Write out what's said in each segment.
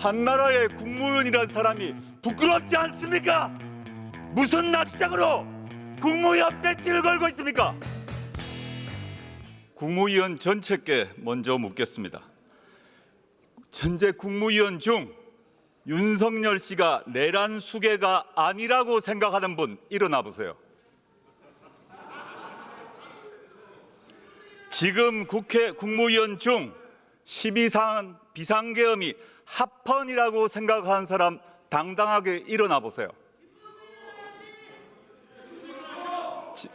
한나라의 국무위원이라는 사람이 부끄럽지 않습니까? 무슨 낯짝으로 국무위원 배지를 걸고 있습니까? 국무위원 전체께 먼저 묻겠습니다. 현재 국무위원 중 윤석열 씨가 내란 수계가 아니라고 생각하는 분 일어나 보세요. 지금 국회 국무위원 중 12상 비상계엄이 합헌이라고 생각하는 사람 당당하게 일어나 보세요. 지-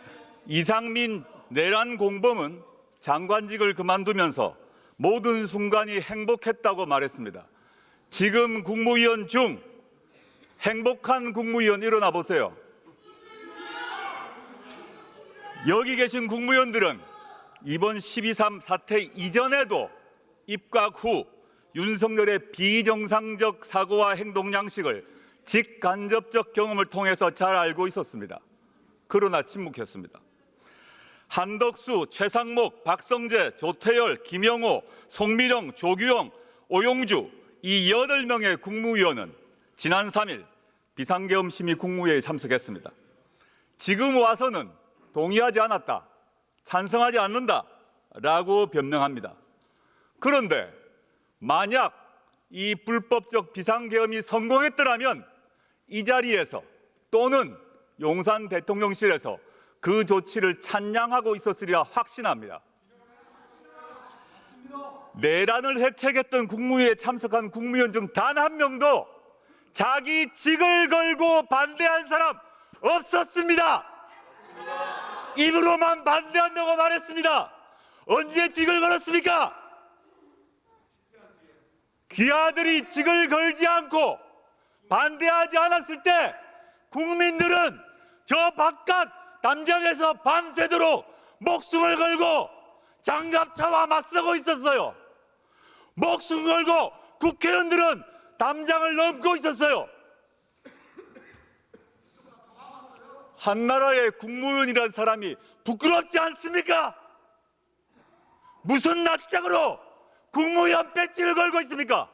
이상민 내란 공범은 장관직을 그만두면서 모든 순간이 행복했다고 말했습니다. 지금 국무위원 중 행복한 국무위원 일어나 보세요. 여기 계신 국무위원들은 이번 12.3 사태 이전에도 입각 후 윤석열의 비정상적 사고와 행동 양식을 직간접적 경험을 통해서 잘 알고 있었습니다. 그러나 침묵했습니다. 한덕수, 최상목, 박성재, 조태열, 김영호, 송미령, 조규영, 오용주 이 8명의 국무위원은 지난 3일 비상계엄 심의 국무회의에 참석했습니다. 지금 와서는 동의하지 않았다. 찬성하지 않는다라고 변명합니다. 그런데 만약 이 불법적 비상계엄이 성공했더라면 이 자리에서 또는 용산 대통령실에서 그 조치를 찬양하고 있었으리라 확신합니다. 내란을 획책했던 국무회에 참석한 국무위원 중 단 한 명도 자기 직을 걸고 반대한 사람 없었습니다. 입으로만 반대한다고 말했습니다. 언제 직을 걸었습니까? 귀하들이 직을 걸지 않고 반대하지 않았을 때 국민들은 저 바깥 담장에서 밤새도록 목숨을 걸고 장갑차와 맞서고 있었어요. 목숨 걸고 국회의원들은 담장을 넘고 있었어요. 한나라의 국무위원이라는 사람이 부끄럽지 않습니까? 무슨 낯짝으로 배지를 걸고 있습니까?